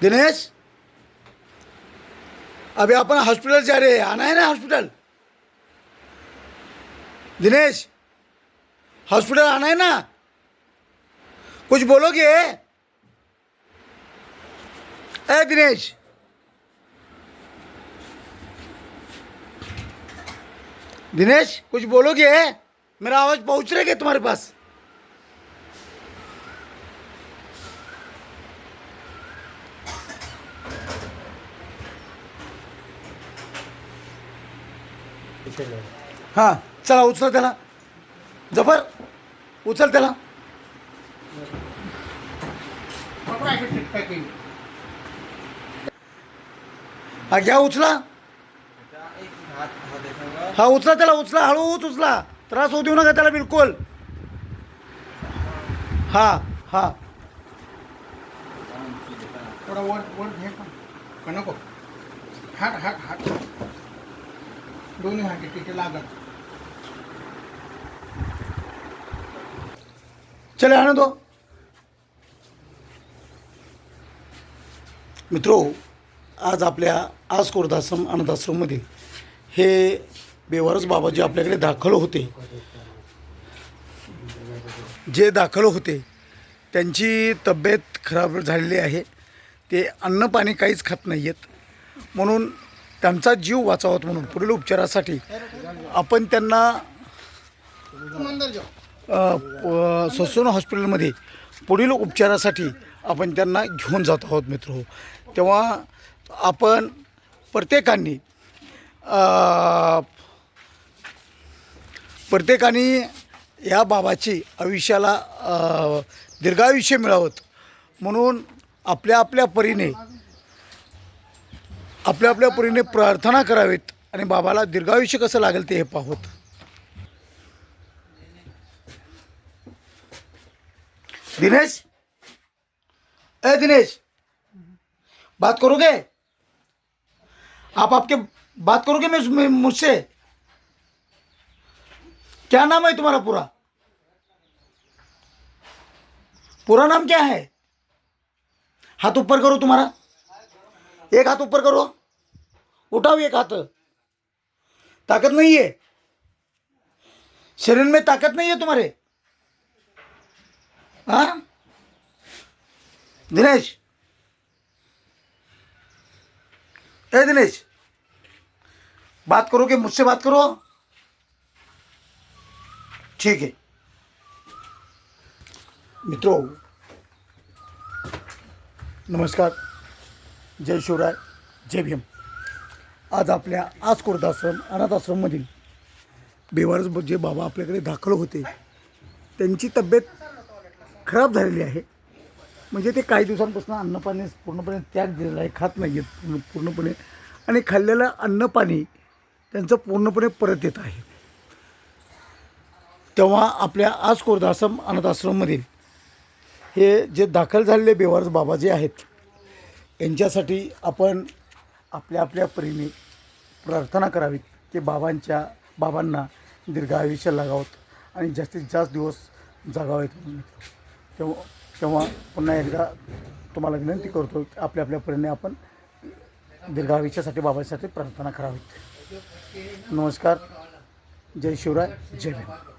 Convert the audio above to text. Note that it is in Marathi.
दिनेश? अभी अपन हॉस्पिटल जा रहे हैं। आना है ना हॉस्पिटल दिनेश हॉस्पिटल आना है ना? कुछ बोलोगे? ए दिनेश। दिनेश, कुछ बोलोगे? मेरा आवाज़ पहुँच रहा है तुम्हारे पास? हाँ चला उचल त्याला ज़फ़र उचल त्याला हा घ्या उचला हा उचला त्याला उचला हळूच उचला. त्रास होऊ देऊ नका त्याला बिलकुल. हा हा. थोडा वर वर घे का नको? हात हात हात. दोन्ही हाती तिथे लागत. चले आनंद हो मित्रो आज आपल्या आज कोरदाश्रम अनाथाश्रममध्ये हे बेवारस बाबाजी आपल्याकडे दाखल होते. जे दाखल होते त्यांची तब्येत खराब झालेली आहे. ते अन्न पाणी काहीच खात नाही आहेत म्हणून त्यांचा जीव वाचावात म्हणून पुढील उपचारासाठी आपण त्यांना ससून हॉस्पिटलमध्ये पुढील उपचारासाठी आपण त्यांना घेऊन जात आहोत मित्र. तेव्हा आपण प्रत्येकांनी प्रत्येकाने या बाबाची आयुष्याला दीर्घायुष्य मिळावं. म्हणून आपल्या आपल्या परीने आपल्या आपल्या परीने प्रार्थना करावीत आणि बाबाला दीर्घायुष्य कसं लागेल ते हे पाहूत. दिनेश? ए दिनेश! बात करोगे आप आपके बात करोगे मैं मैं- मुझसे? क्या नाम है तुम्हारा पूरा? पूरा नाम क्या है? हाथ ऊपर करो तुम्हारा। एक हाथ ऊपर करो। उठाओ एक हाथ। ताकत नहीं है? शरीर में ताकत नहीं है तुम्हारे? हाँ? दिनेश। ए दिनेश, बात करोगे मुझसे बात करो? ठीक आहे. मित्रों नमस्कार. जय शिवराय जय भीम. आज आपल्या आज कुर्दाश्रम अनाथाश्रममधील बेवारस जे बाबा आपल्याकडे दाखल होते त्यांची तब्येत खराब झालेली आहे. म्हणजे ते काही दिवसांपासून अन्नपाणी पूर्णपणे त्याग दिलेला आहे खात नाही आहेत पूर्ण पूर्णपणे. आणि खाल्लेलं अन्नपाणी त्यांचं पूर्णपणे परत येत आहे. तेव्हा आपल्या आज कोरदाश्रम अनाथाश्रममधील हे जे दाखल झालेले बेवारस बाबा जे आहेत यांच्यासाठी आपण आपल्या आपल्या परीने प्रार्थना करावी की बाबांच्या बाबांना दीर्घायुष्य लागावत आणि जास्तीत जास्त दिवस जगावेत म्हणून. तेव्हा तेव्हा पुन्हा एकदा तुम्हाला विनंती करतो की आपल्या आपल्या परीने आपण दीर्घायुष्यासाठी बाबांसाठी प्रार्थना करावीत. नमस्कार. जय शिवराय. जय भीम.